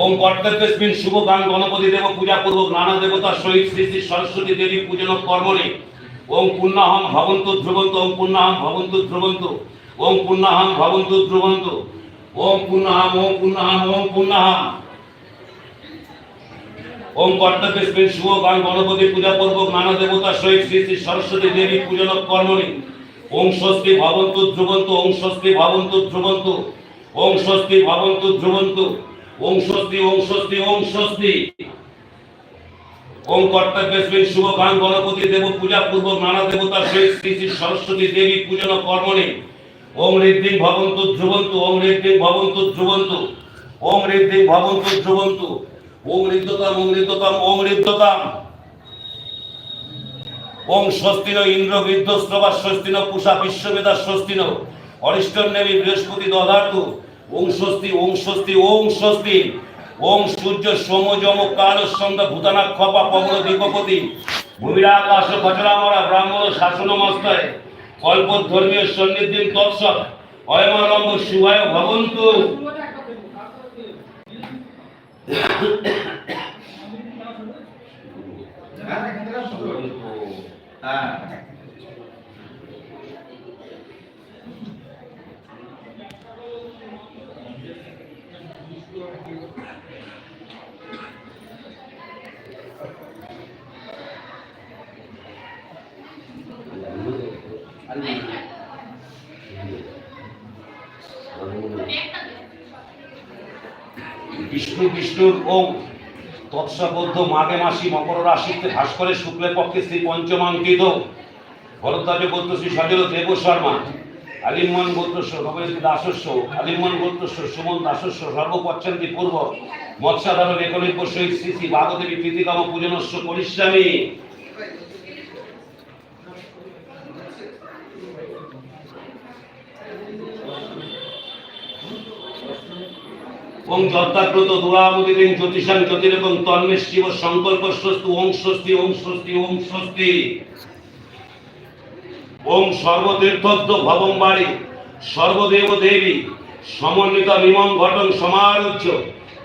ওম কর্তব্যস্মিন শুভ গান গণপতি দেব পূজা পূর্বক নানা দেবতার সহিত শ্রী শ্রী সরস্বতী দেবী পূজন কর্মণে। ওম পুণ্যাহম ভবন্তু ধ্রুবন্ত ওম পুণ্যাহম ভবন্তু ধ্রুবন্ত ওম পুণ্যাহম ভবন্তু ধ্রুবন্ত। ওম পুণ্যাহম ওম পুণ্যাহম ওম পুণ্যাহম ওম কর্তব্যস্মিন শুভ গান গণপতি পূজা পূর্বক নানা দেবতার সহিত শ্রী শ্রী সরস্বতী দেবী পূজন কর্মণে। ওম স্বস্তি ভবন্তু ধ্রুবন্ত, ওম স্বস্তি ভবন্তু ধ্রুবন্ত, ওম স্বস্তি ভবন্তু ধ্রুবন্ত, ওম স্বস্তি ওম স্বস্তি ওম স্বস্তি। ওম কর্তব্যস্মিন শুভ গান গণপতি দেব পূজা পূর্বক নানা দেবতার সহিত শ্রী শ্রী সরস্বতী দেবী পূজন কর্মণে। ওম ঋদ্ধিং ভবন্তু ধ্রুবন্ত, ওম ঋদ্ধিং ভবন্তু ধ্রুবন্ত, ওম ঋদ্ধিং ভবন্তু ধ্রুবন্ত ওম ঋদ্ধতাম ওম ঋদ্ধতাম ওম ঋদ্ধতাম ওম স্বস্তিন ইন্দ্র বিদ্যস্ত্রবা স্বস্তিন পুষা বিশ্ববেদা স্বস্তিন। অরিষ্টম নেবী বৃহস্পতি দধাতু। ওম স্বস্তি ওম স্বস্তি ওম স্বস্তি। ওম সূর্য সোম যম কাল সন্ধ্যা ভূতানা খপা পবন দীপপতি। ভূমিরা আকাশ কচরামরা ব্রাহ্মণ শাসন মস্তয়। কল্প ধর্মীয় সন্নিধিম তৎসৎ। অয়মানন্দ শিবায় ভবন্তু। Ah, বিষ্ণু, বিষ্ণুর ওম। তৎসবদ্ধ মাঘে মাসি মকর রাশিতে ভাস্করের শুক্লের পক্ষে শ্রী পঞ্চমাঙ্কিত। ভরদ্বাজ গোত্র শ্রী সজল দেব শর্মা। আলিমান গোত্রস্ব নবরী দাসস্য আলিমান গোত্রস্ব সুমন দাসস্য সর্বপচ্ছন্তি পূর্ব। মৎস্যাধার একনিক সহিত শ্রী শ্রী ভাগদেবী প্রীতিকাম পূজনস্য করিষ্যামি। ওং যত্তাগ্রত দুরামুদিদিন জ্যোতিষাং জ্যোতিরেকং তন্মে শিব সংকল্প স্বস্তি, ওং স্বস্তি ওং স্বস্তি ওং স্বস্তি। ওং সর্বতীর্থত্ব ভবং বাড়ি, সর্বদেব দেবী, সমন্বিত মিমং ঘটং সমারুচ্য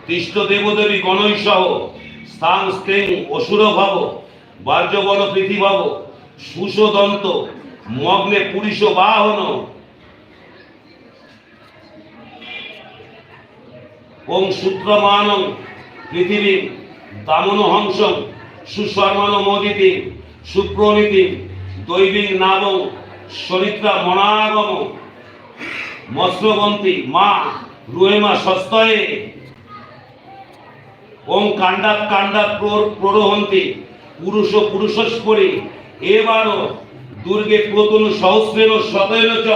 তিষ্ঠ দেবদেবী গণৈ সহ, স্থান স্তেং অসুর ভব বার্যবন পৃথিভব সুষদন্ত, মগ্নে পুরিশ বাহন ওং সূত্রমানং পৃথিবী দামন হংসং সুশর্মান মোদিতি সুপ্রণীতি দৈবিং নাবং সরিত্রা মনাগম মৎস্যবন্তী মা রুহেমা সস্তয়ে ওং কাণ্ডাত কাণ্ডাত প্রর- প্ররোহন্তি পুরুষ পুরুষস্পরি এবারও দুর্গে প্রতনু সহস্রেণ শতেন চ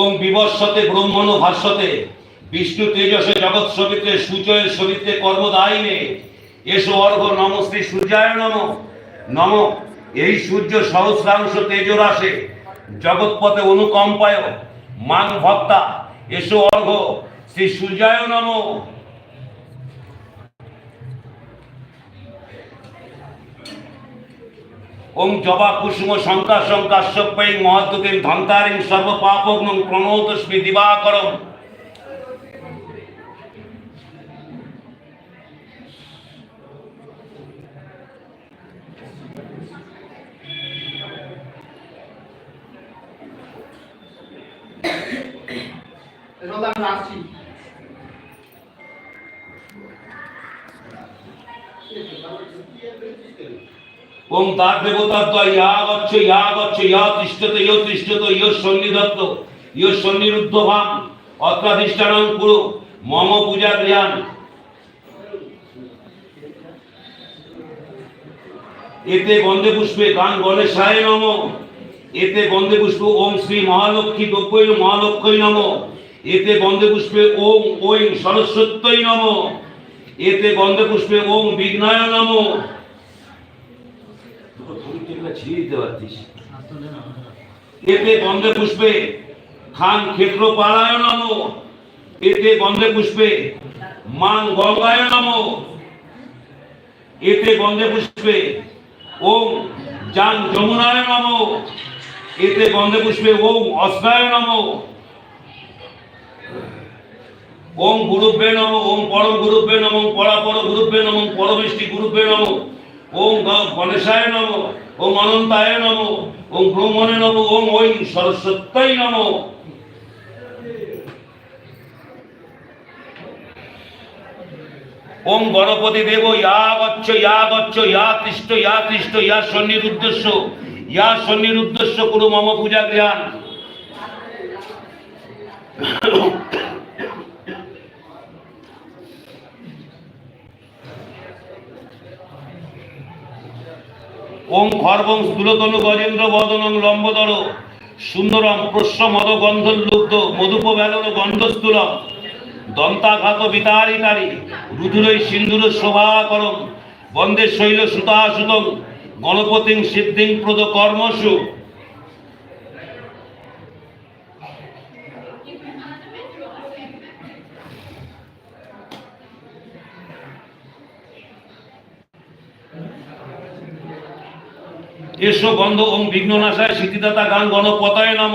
ওম বিবর্ষতে, ব্রহ্মণ ভাষ্যতে, বিষ্ণু তেজসে, জগৎ সবিত্রে সূচয়ের সবিত্রে কর্মদায়িনে, এসো অর্ঘ নম শ্রী সূর্যায় নম। নম। এই সূর্য সহস্রাংশ তেজরাসে জগৎপথে অনুকম্পায় মান ভক্তা এসো অর্ঘ শ্রী সূর্যায় নম। ওং জবা কুসুম শঙ্কা শঙ্কা শঙ্কাশ্যপৈ মহদ্যুতিম ধন্তারিং সর্বপাপগ্নং প্রণোতস্মি দিবাকরম এগুলো আমি আসছি ওং তার দেবতাত্ম ইয়া গচ্ছ ইয়া গচ্ছ ইয়া তিষ্ঠত ইয় তিষ্ঠত ইয় সন্নিধত্ত ইয় সন্নিরুদ্ধভাম অত্রাধিষ্ঠানং কুরু, মম পূজা গৃহান এতে গন্ধে পুষ্পে গান গণেশায় নম। এতে বন্দে পুষ্পে ওম শ্রী মহালক্ষ্মী দ্রব্যই মহালক্ষ্মী নম। এতে বন্দে পুষ্পে ওম ওই সরস্বত্যই নম। এতে বন্দে পুষ্পে ওম বিঘ্নায় নম। ছিঁড়ে দিতে পারতিস। এতে বন্দে পুষ্পে খান ক্ষেত্র পালায় নম। এতে বন্দে পুষ্পে মান গঙ্গায় নম। এতে বন্দে পুষ্পে ওম যান যমুনায় এতে বন্দে পুষ্পে ওম অস্নায় নম। ওম গুরুব্বে নম, ওম পরম গুরুব্বে নম, পরাপর গুরুব্বে নম, পরমেষ্টি গুরুব্বে নম। ওম গণেশায় নম। ওম অনন্তায় নম, ওম ব্রহ্মণে নম, ওম ওই সরস্বত্যাই নম। ওম গণপতি দেব, ইয়া গচ্ছ ইয়া গচ্ছ ইয়া তিষ্ঠ ইয়া তিষ্ঠ, ইয়া সন্নির উদ্দেশ্য ইয়া সন্নির উদ্দেশ্য কুরু মম পূজা গৃহান। ওম খর্বং স্থূলতনু গজেন্দ্র বদনং লম্বদর। সুন্দরম প্রশ্ন মদ গন্ধ লুব্ধ মধুপ বেলন গন্ধস্থূলম। দন্তাঘাত বিতারিতারি রুধুরৈ সিন্ধুর শোভা করম বন্দে শৈল সুতা সুতং গণপতিং সিদ্ধিং প্রদ কর্মসু। এসো গন্ধ ওম বিঘ্ননাশায় সিদ্ধিদাতা গান গণপতায় নম।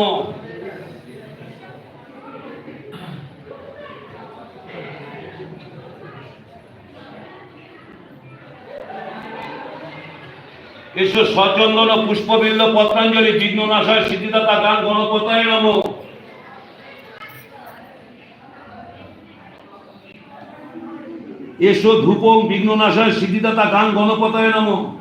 এসো সচন্দন পুষ্পবিল্ল পত্রাঞ্জলি বিঘ্ন বিঘ্ননাশায় সিদ্ধিদাতা গান গণপতায় নম। এসো ধূপ বিঘ্ননাশায় সিদ্ধিদাতা গান গণপতায় নম।